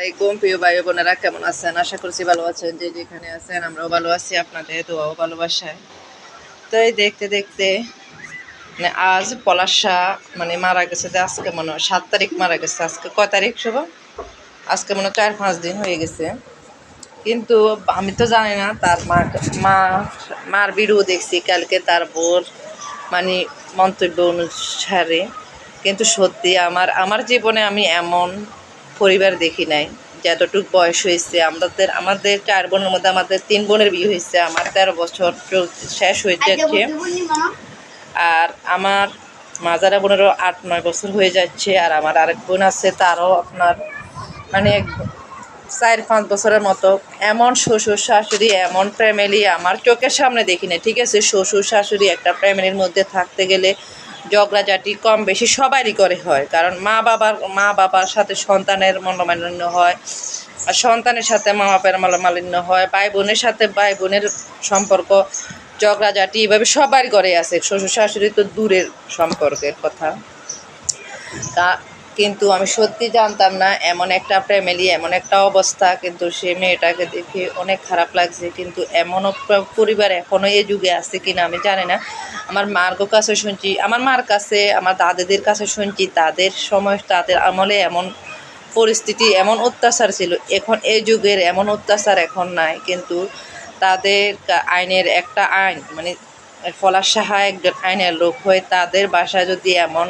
আলাইকুম প্রিয় ভাই বোনেরা, কেমন আছেন? আশা করছি ভালো আছেন। যে যেখানে আছেন, আমরাও ভালো আছি, আপনাদের দোয়াও ভালোবাসায়। তো এই দেখতে দেখতে মানে আজ পলাশা মানে মারা গেছে যে আজকে মনে হয় সাত তারিখ মারা গেছে। আজকে কয় তারিখ শুভ? আজকে মনে চার পাঁচ দিন হয়ে গেছে। কিন্তু আমি তো জানি না, তার মা মা, মার ভিডিও দেখছি, কালকে তার বোর মানে মন্তব্য অনুসারে। কিন্তু সত্যি আমার আমার জীবনে আমি এমন পরিবার দেখি নাই যতটুক বয়স হয়েছে আমাদের আমাদের চার বোনের মধ্যে আমাদের তিন বোনের বিয়ে হয়েছে আমার তেরো বছর শেষ হয়ে যাচ্ছে আর আমার মাজারা বোনেরও আট নয় বছর হয়ে যাচ্ছে আর আমার আরেক বোন আছে তারও আপনার মানে চার পাঁচ বছরের মতো। এমন শ্বশুর শাশুড়ি এমন ফ্যামিলি আমার চোখের সামনে দেখি না ঠিক আছে? শ্বশুর শাশুড়ি একটা ফ্যামিলির মধ্যে থাকতে গেলে ঝগড়াঝাটি কম বেশি সবারই করে হয়। কারণ মা বাবার মা বাবার সাথে সন্তানের মনোমালিন্য হয়, আর সন্তানের সাথে মা বাবার মনোমালিন্য হয়। ভাই বোনের সাথে ভাই বোনের সম্পর্ক ঝগড়াঝাটি এভাবে সবারই করে আছে। শ্বশুর শাশুড়ি তো দূরের সম্পর্কের কথা। তা কিন্তু আমি সত্যি জানতাম না, এমন একটা ফ্যামিলি এমন একটা অবস্থা, কিন্তু সে মেয়েটাকে দেখে অনেক খারাপ লাগছে। কিন্তু এমনও প- পরিবার এখনও এই যুগে আছে কিনা আমি জানি না। আমার মার কাছে শুনছি, আমার মার কাছে, আমার দাদাদের কাছে শুনছি, তাদের সময়, তাদের আমলে এমন পরিস্থিতি, এমন অত্যাচার ছিল। এখন এই যুগের এমন অত্যাচার এখন নাই, কিন্তু তাদের আইনের একটা আইন মানে ফলার সাহা একজন আইনের লোক হয়ে তাদের বাসায় যদি এমন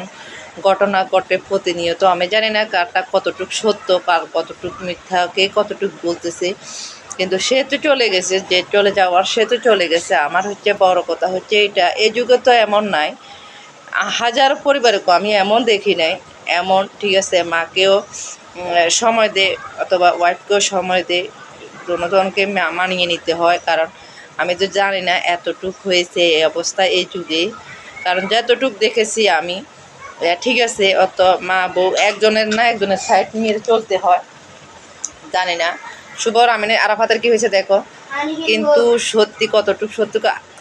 ঘটনা ঘটে প্রতিনিয়ত। আমি জানি না কারটা কতটুক সত্য কার কতটুক মিথ্যা, কে কতটুক বলতেছে। কিন্তু সে তো চলে গেছে, যে চলে যাওয়ার সে তো চলে গেছে। আমার হচ্ছে বড় কথা হচ্ছে এটা, এ যুগে তো এমন নাই। হাজার পরিবারকে আমি এমন দেখি নাই। এমন, ঠিক আছে, মাকেও সময় দে, অথবা ওয়াইফকেও সময় দে জনজনকে মানিয়ে নিতে হয়। কারণ আমি তো জানি না এতটুক হয়েছে এই অবস্থা এই যুগে। কারণ যতটুক দেখেছি আমি ঠিক আছে অত মা বউ একজনের না একজনের সাইড নিয়ে চলতে হয়। জানি না। শুভর আমি আরাফাতের কি হয়েছে দেখো? কিন্তু সত্যি কতটুকু সত্যি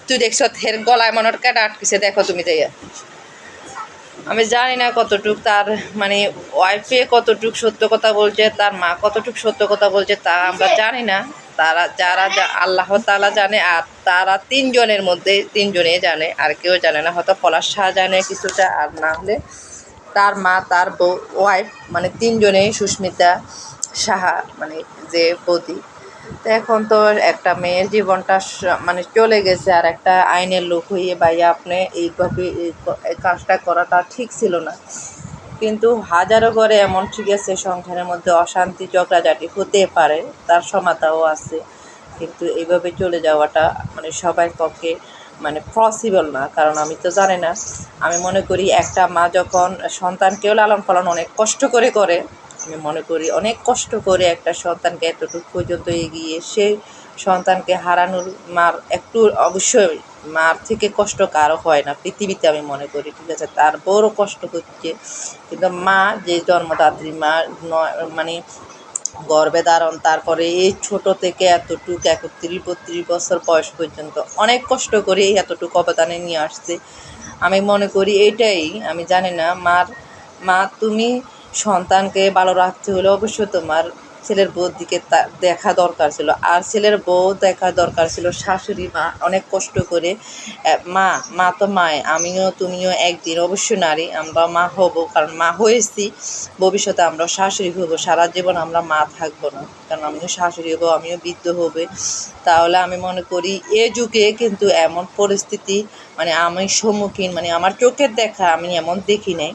তুই দেখছ হের গলায় মনের কাটা আটকেছে দেখো তুমি যাইয়া। আমি জানি না কতটুক তার মানে ওয়াইফে কতটুক সত্য কথা বলছে তার মা কতটুক সত্য কথা বলছে তা আমরা জানি না। তারা, যারা আল্লাহ তালা জানে আর তারা তিনজনের মধ্যে তিনজনে জানে, আর কেউ জানে না। হয়তো পলাশ শাহ জানে কিছুটা, আর না হলে তার মা, তার বউ ওয়াইফ মানে তিনজনেই সুস্মিতা সাহা মানে যে বৌদি। তো এখন তো একটা মেয়ের জীবনটা মানে চলে গেছে, আর একটা আইনের লোক হয়ে ভাইয়া আপনি এইভাবে এই এই কাজটা করাটা ঠিক ছিল না। কিন্তু হাজারো ঘরে এমন ঠিক আছে, সংসারের মধ্যে অশান্তি ঝগড়াঝাটি হতে পারে, তার সমাতাও আছে। কিন্তু এইভাবে চলে যাওয়াটা মানে সবার পক্ষে মানে পসিবল না, কারণ আমি তো জানি না। আমি মনে করি একটা মা যখন সন্তানকেও লালন পালন অনেক কষ্ট করে করে, আমি মনে করি অনেক কষ্ট করে একটা সন্তানকে এতটুকু পর্যন্ত এগিয়ে সেই সন্তানকে হারানোর মার একটু অবশ্যই মার থেকে কষ্ট কারও হয় না, পৃথিবীতে আমি মনে করি, ঠিক আছে? তার বড় কষ্ট হচ্ছে, কিন্তু মা যে জন্মদাত্রী, মা মানে গর্ভে ধারণ, তারপরে এই ছোট থেকে এতটুকু, একত্রিশ বত্রিশ বছর বয়স পর্যন্ত অনেক কষ্ট করে এই এতটুকু অবদানে নিয়ে আসছে। আমি মনে করি এটাই, আমি জানি না, মার, মা তুমি সন্তানকে ভালো রাখতে হলে অবশ্যই তোমার ছেলের বউর দিকে দেখা দরকার ছিল। আর ছেলের বউ দেখা দরকার ছিল শাশুড়ি মা। অনেক কষ্ট করে মা মা তো মায়, আমিও, তুমিও একদিন অবশ্যই নারী, আমরা মা হব, কারণ মা হয়েছি। ভবিষ্যতে আমরা শাশুড়ি হব, সারা জীবন আমরা মা থাকব না। কারণ আমিও শাশুড়ি হব, আমিও বৃদ্ধ হবে। তাহলে আমি মনে করি, এ যুগে কিন্তু এমন পরিস্থিতি মানে আমি সম্মুখীন মানে আমার চোখের দেখা আমি এমন দেখি নাই।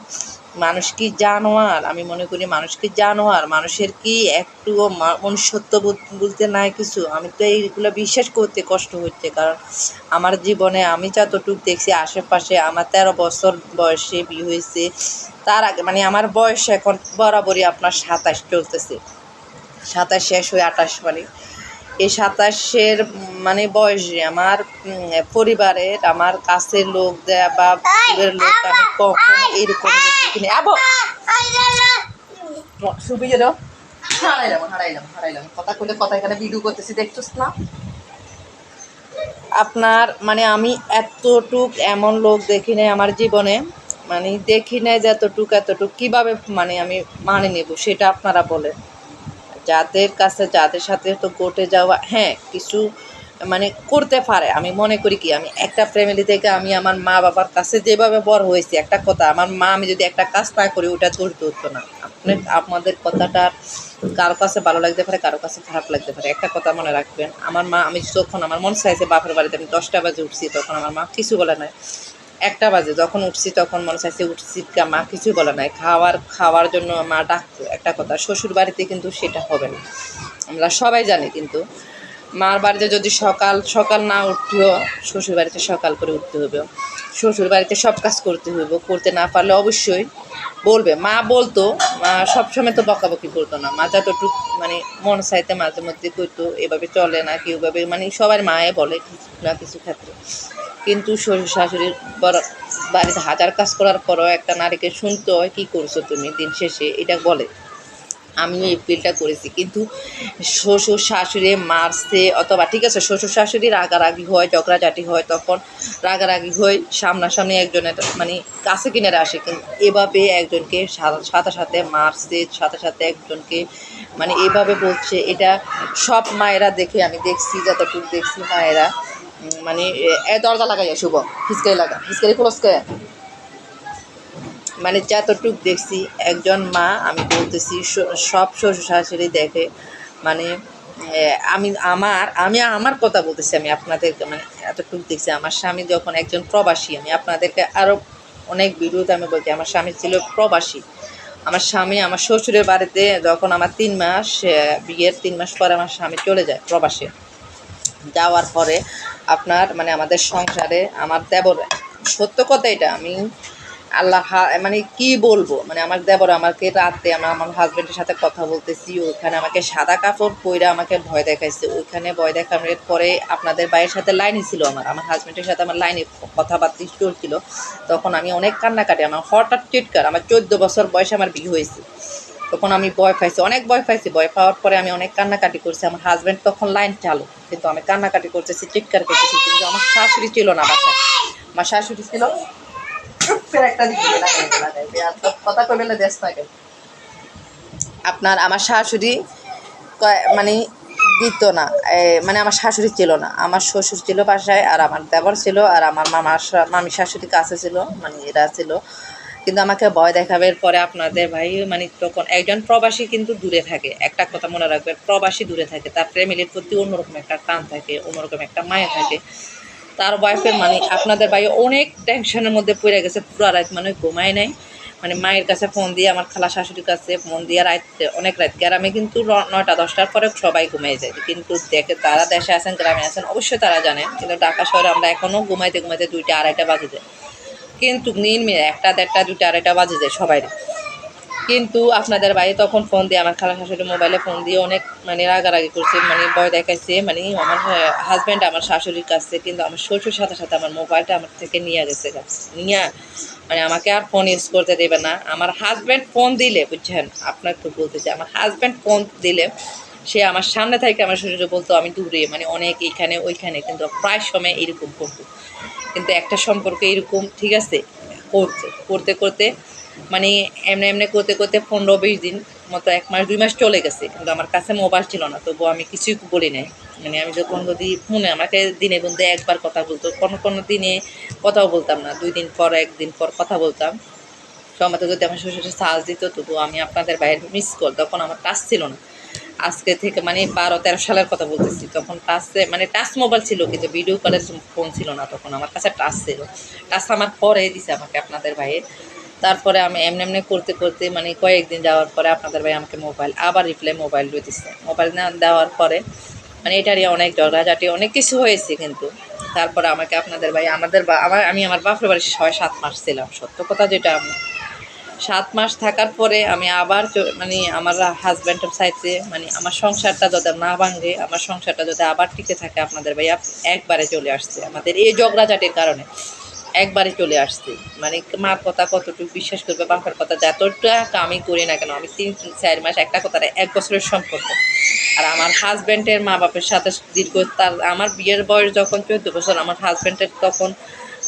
মানুষ কি জানোয়ার? আমি মনে করি মানুষ কি জানোয়ার? মানুষের কি একটুও মনুষ্যত্ব বলতে নাই কিছু? আমি তো এইগুলো বিশ্বাস করতে কষ্ট হচ্ছে, কারণ আমার জীবনে আমি যতটুকু দেখছি, আশেপাশে আমার তেরো বছর বয়সে বিয়ে হয়েছে। তার আগে মানে আমার বয়স এখন বরাবরই আপনার সাতাশ চলতেছে। সাতাশ, শেষ হয়ে আঠাশ মানে। এই সাতাশের মানে বয়সে আমার পরিবারের আমার কাছের লোক দেয়া বা দূরের লোক আমি কখনো এরকম লোক দেখিনি। আবো! সুবি যেন হারাইলাম হারাইলাম হারাইলাম কথা কইলে কথা এখানে ভিডিও করতেছি দেখছোস না? আপনার মানে আমি এতটুক এমন লোক দেখি নাই আমার জীবনে মানে দেখি নাই যে এতটুক এতটুক কীভাবে মানে আমি মানে নেব সেটা আপনারা বলেন। যাদের কাছে, যাদের সাথে তো কোর্টে যাওয়া হ্যাঁ কিছু মানে করতে পারে। আমি মনে করি কি, আমি একটা ফ্যামিলি থেকে আমি আমার মা বাবার কাছে যেভাবে বড় হয়েছি, একটা কথা, আমার মা, আমি যদি একটা কাজ না করি, ওটা করতে হতো না। আপনি, আপনাদের কথাটা কারও কাছে ভালো লাগতে পারে, কারও কাছে খারাপ লাগতে পারে। একটা কথা মনে রাখবেন, আমার মা, আমি যখন আমার মন চাইছে বাপের বাড়িতে, আমি দশটা বাজে উঠছি, তখন আমার মা কিছু বলে নাই। একটা বাজে, যখন উঠছি তখন মনে চাইছে, উঠছি মা কিছু বলে নাই, খাওয়ার খাওয়ার জন্য মা ডাকতো একটা কথা শ্বশুর বাড়িতে কিন্তু সেটা হবে না। আমরা সবাই জানি কিন্তু মার বাড়িতে যদি সকাল সকাল না উঠতেও শ্বশুর বাড়িতে সকাল করে উঠতে হবে শ্বশুর বাড়িতে সব কাজ করতে হবে করতে না পারলে অবশ্যই বলবে। মা বলতো, মা সবসময় তো বকাবকি করতো না। মা যতটুক মানে মন চাইতে মাঝে মধ্যে করতো, এভাবে চলে না কি ওভাবে মানে সবার মায়ে বলে কিছু না কিছু ক্ষেত্রে। কিন্তু শ্বশুর শাশুড়ির বড় বাড়িতে হাজার কাজ করার পরও একটা নারীকে শুনতে হয়, কী করছ তুমি দিন শেষে? এটা বলে। আমিও এই ফিলটা করেছি। কিন্তু শ্বশুর শাশুড়ি মারছে অথবা ঠিক আছে, শ্বশুর শাশুড়ি রাগারাগি হয় ঝগড়াঝাটি হয়, তখন রাগারাগি হয়, সামনাসামনি একজনের মানে কাছে কিনারে আসে, কিন্তু এভাবে একজনকে সাথে সাথে মারছে সাথে সাথে একজনকে মানে এভাবে বলছে। এটা সব মায়েরা দেখে আমি দেখছি, যতটুকু দেখছি মায়েরা মানে এ- দরজা লাগাই শুভ, ফিসকারি লাগা, ফিসকারি খোলসকে মানে যতটুক দেখছি, একজন মা, আমি বলতেছি সব শ্বশুর শাশুড়ি দেখে মানে আমি আমার আমি আমার কথা বলতেছি আমি আপনাদেরকে মানে এতটুকু দেখছি। আমার স্বামী যখন একজন প্রবাসী, আমি আপনাদেরকে আরও অনেক ভিডিওতে আমি বলছি, আমার স্বামী ছিল প্রবাসী। আমার স্বামী আমার শ্বশুরের বাড়িতে যখন আমার তিন মাস বিয়ের তিন মাস পরে আমার স্বামী চলে যায় প্রবাসে। যাওয়ার পরে আপনার মানে আমাদের সংসারে, আমার দেবর, সত্য কথা এটা, আমি আল্লাহ মানে কি বলব? মানে আমার দেবর আমাকে রাতে আমার আমার হাজবেন্ডের সাথে কথা বলতেছি, ওইখানে আমাকে সাদা কাপড় পইরা আমাকে ভয় দেখাইছে। ওইখানে ভয় দেখানোর পরে আপনাদের ভাইয়ের সাথে লাইনে ছিল আমার আমার হাজবেন্ডের সাথে আমার লাইনে কথাবার্তা চলছিল তখন আমি অনেক কান্নাকাটি, আমার হঠাৎ চিৎকার, আমার চোদ্দ বছর বয়সে আমার বিয়ে হয়েছে। তখন আমি ভয় পাইছি, অনেক ভয় পাইছি। ভয় পাওয়ার পরে আমি অনেক কান্নাকাটি করছি, আমার হাজব্যান্ড তখন লাইন চালু, কিন্তু আমি কান্নাকাটি করতেছি, চিৎকার করতেছি, কিন্তু আমার শাশুড়ি ছিল না বাসায়। আমার শাশুড়ি ছিল কথা আপনার আমার শাশুড়ি মানে দিত না। মানে আমার শাশুড়ি ছিল না। আমার শ্বশুর ছিল বাসায় আর আমার দেবর ছিল আর আমার মামার মামি শাশুড়ি কাছে ছিল মানে এরা ছিল। কিন্তু আমাকে ভয় দেখাবে। পরে আপনাদের ভাই মানে তখন একজন প্রবাসী কিন্তু দূরে থাকে। একটা কথা মনে রাখবেন, প্রবাসী দূরে থাকে। তার ফ্যামিলির প্রতি অন্যরকম একটা টান থাকে, অন্যরকম একটা মায়া থাকে। তার ওয়াইফের মানে আপনাদের ভাই অনেক টেনশনের মধ্যে পড়ে গেছে, পুরো রাত মানে ঘুমায় নাই। মানে মায়ের কাছে ফোন দিয়ে, আমার খালা শাশুড়ির কাছে ফোন দিয়ে রাত অনেক রাত গ্রামে কিন্তু নয়টা, দশটার পরে সবাই ঘুমিয়ে যায়। কিন্তু দেখে তারা দেশে আছেন, গ্রামে আছেন, অবশ্যই তারা জানেন। কিন্তু ঢাকা শহরে আমরা এখনও ঘুমাইতে ঘুমাইতে দুইটা, আড়াইটা বাজে যায়। কিন্তু নিন একটা দেড়টা, দুইটা, আড়াইটা বাজে যায় সবাই কিন্তু আপনাদের ভাই তখন ফোন দিয়ে, আমার খালা শাশুড়ি মোবাইলে ফোন দিয়ে অনেক মানে রাগারাগি করছে মানে ভয় দেখাইছে মানে আমার হাজব্যান্ড আমার শাশুড়ির কাছে, কিন্তু আমার শ্বশুর সাথে সাথে আমার মোবাইলটা আমার থেকে নিয়ে গেছে নিয়ে। মানে আমাকে আর ফোন ইউজ করতে দেবে না। আমার হাজব্যান্ড ফোন দিলে, বুঝছেন? আপনার আপনাকে বলতেছি আমার হাজব্যান্ড ফোন দিলে, সে আমার সামনে থেকে আমার শ্বশুরে বলতো, আমি দূরে মানে অনেক এইখানে ওইখানে, কিন্তু প্রায় সময় এরকম করতো কিন্তু একটা সম্পর্ক এরকম, ঠিক আছে? করতে করতে করতে মানে এমনি এমনি করতে করতে পনেরো বিশ দিন মতো, এক মাস, দুই মাস চলে গেছে। কিন্তু আমার কাছে মোবাইল ছিল না, তবু আমি কিছুই বলি নাই। মানে আমি যখন যদি ফোনে, আমাকে দিনে বলতে একবার কথা বলতো, কোনো কোনো দিনে কথাও বলতাম না। দুই দিন পর একদিন পর কথা বলতাম। সময় যদি আমার শ্বশুরের সাজ দিত, তবু আমি আপনাদের বাইরে মিস কর তখন আমার কাজ ছিল না। আজকে থেকে মানে বারো, তেরো সালের কথা বলতেছি। তখন টাচে মানে টাচ মোবাইল ছিল, কিন্তু ভিডিও কলের ফোন ছিল না তখন। আমার কাছে টাচ ছিল। টাচ আমার পরে দিছে আমাকে আপনাদের ভাইয়ের। তারপরে আমি এমনি এমনি করতে করতে মানে কয়েকদিন যাওয়ার পরে আপনাদের ভাই আমাকে মোবাইল আবার রিপ্লাই মোবাইল দিয়ে দিচ্ছে মোবাইল না দেওয়ার পরে মানে এটারই অনেক ঝগড়াঝাটি অনেক কিছু হয়েছে কিন্তু। তারপরে আমাকে আপনাদের ভাই, আমাদের আমার, আমি আমার বাপের বাড়ি ছয়, সাত মাস ছিলাম। সত্য কথা যেটা আমি সাত মাস থাকার পরে আমি আবার মানে আমার হাজব্যান্ডের সাইডে মানে আমার সংসারটা যাতে না ভাঙে, আমার সংসারটা যাতে আবার টিকে থাকে আপনাদের ভাইয়া একবারে চলে আসছে। আমাদের এই ঝগড়াঝাটির কারণে একবারে চলে আসছে। মানে মার কথা কতটুকু বিশ্বাস করবে, বাপের কথা যতটা আমি করি না কেন, আমি তিন, চার মাস একটা কথা এক বছরের সম্পর্ক। আর আমার হাজব্যান্ডের মা বাপের সাথে দীর্ঘ তার, আমার বিয়ের বয়স যখন চোদ্দ বছর, আমার হাজব্যান্ডের তখন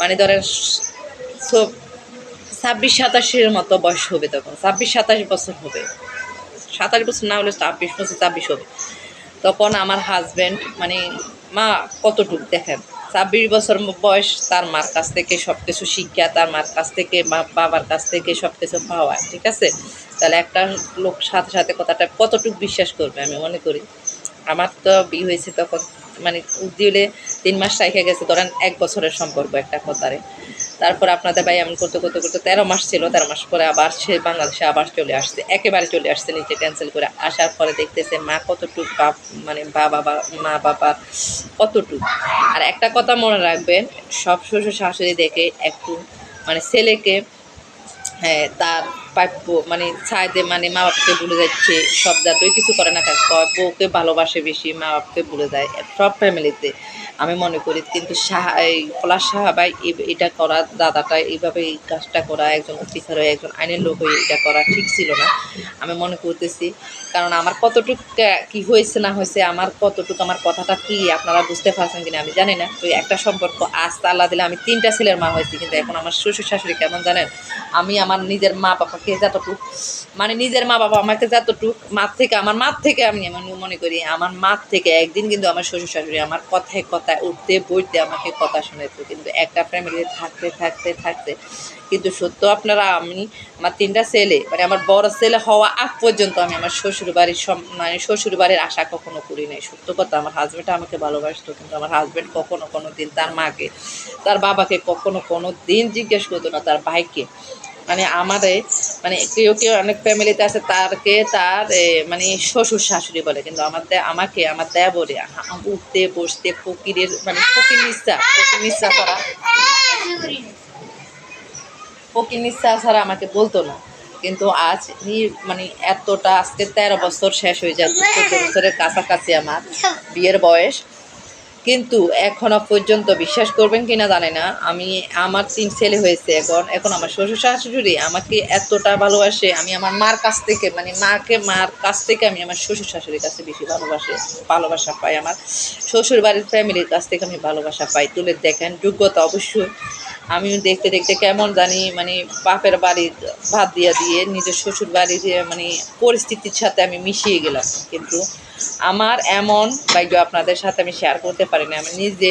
মানে ধরেন সব ছাব্বিশ সাতাশের মতো বয়স হবে তখন, ছাব্বিশ সাতাশ বছর হবে। সাতাশ বছর না হলে ছাব্বিশ বছর ছাব্বিশ হবে। তখন আমার হাজব্যান্ড মানে মা কতটুক দেখেন, ছাব্বিশ বছর বয়স তার মার কাছ থেকে সব কিছু শিক্ষা, তার মার কাছ থেকে বাবার কাছ থেকে সব কিছু পাওয়া, ঠিক আছে? তাহলে একটা লোক সাথে সাথে কথাটা কতটুক বিশ্বাস করবে আমি মনে করি। আমার তো বিয়ে হয়েছে তখন মানে দিলে তিন মাস রেখে গেছে, ধরেন এক বছরের সম্পর্ক একটা কথারে। তারপর আপনাদের ভাই এমন করতে করতে করতে তেরো মাস ছিল, তেরো মাস পরে আবার সে বাংলাদেশে আবার চলে আসছে, একেবারে চলে আসছে নিচে ক্যান্সেল করে। আসার পরে দেখতেছে মা কতটুক বাপ মানে বাবা বা মা বাবা কতটুক। আর একটা কথা মনে রাখবেন, সব শ্বশুর শাশুড়ি দেখে একটু মানে ছেলেকে হ্যাঁ তার প্রাপ্য মানে ছাইদে মানে মা বাপকে ভুলে যাচ্ছে, সব জাতই কিছু করে না কাজ বউকে ভালোবাসে বেশি মা বাপকে ভুলে যায়, সব ফ্যামিলিতে আমি মনে করি, কিন্তু সাহা এই পলাশ সাহাবাই এ- এটা করা দাদাটা, এইভাবে এই কাজটা করা, একজন অফিসার হয়ে, একজন আইনের লোক হয়ে এটা করা ঠিক ছিল না। আমি মনে করতেছি, কারণ আমার কতটুক কি হয়েছে না হয়েছে, আমার কতটুকু, আমার কথাটা কি, আপনারা বুঝতে পারছেন কিনা আমি জানি না। ওই একটা সম্পর্ক আজ আল্লাহ দিলে আমি তিনটা ছেলের মা হয়েছি, কিন্তু এখন আমার শ্বশুর শাশুড়ি কেমন জানেন? আমি আমার নিজের মা বাবাকে যতটুকু মানে নিজের মা বাবা আমাকে যতটুক, মার থেকে, আমার মার থেকে আমি মনে করি, আমার মার থেকে একদিন কিন্তু আমার শ্বশুর শাশুড়ি আমার কথায় কথায় উঠতে বইতে আমাকে কথা শোনাতো কিন্তু একটা ফ্যামিলিতে থাকতে থাকতে থাকতে, কিন্তু সত্য আপনারা, আমি, আমার তিনটা ছেলে মানে আমার বড় ছেলে হওয়া আগ পর্যন্ত আমি আমার শ্বশুর বাড়ির মানে শ্বশুর বাড়ির আশা কখনো করি নাই। সত্য কথা, আমার হাজব্যান্ড আমাকে ভালোবাসতো, কিন্তু আমার হাজব্যান্ড কখনো কোনো দিন তার মাকে, তার বাবাকে কখনো কোনো দিন জিজ্ঞেস করতো না, তার ভাইকে। মানে আমাদের মানে কেউ কেউ অনেক ফ্যামিলিতে আছে, তারকে তার মানে শ্বশুর শাশুড়ি বলে, কিন্তু আমার আমাকে, আমার দেয়া বলে উঠতে, বসতে, ফকিরের মানে ফকির নিঃসা ফকির নিঃসা করা ফকির নিঃসা ছাড়া আমাকে বলতো না। কিন্তু আজ মানে এতটা, আজকে তেরো বছর শেষ হয়ে যাচ্ছে, চোদ্দ বছরের কাছাকাছি আমার বিয়ের বয়স। কিন্তু এখনও পর্যন্ত বিশ্বাস করবেন কি না জানে না। আমি, আমার তিন ছেলে হয়েছে এখন। এখন আমার শ্বশুর শাশুড়ি আমাকে এতটা ভালোবাসে, আমি আমার মার কাছ থেকে মানে মাকে, মার কাছ থেকে আমি আমার শ্বশুর শাশুড়ির কাছে বেশি ভালোবাসে, ভালোবাসা পাই। আমার শ্বশুর বাড়ির ফ্যামিলির কাছ থেকে আমি ভালোবাসা পাই। তুলে দেখেন, যোগ্যতা অবশ্যই। আমি দেখতে দেখতে কেমন জানি মানে বাপের বাড়ির ভাত দিয়ে দিয়ে, নিজের শ্বশুর বাড়ির মানে পরিস্থিতির সাথে আমি মিশিয়ে গেলাম। কিন্তু আমার এমন ভাগ্য আপনাদের সাথে আমি শেয়ার করতে পারি না আমি নিজে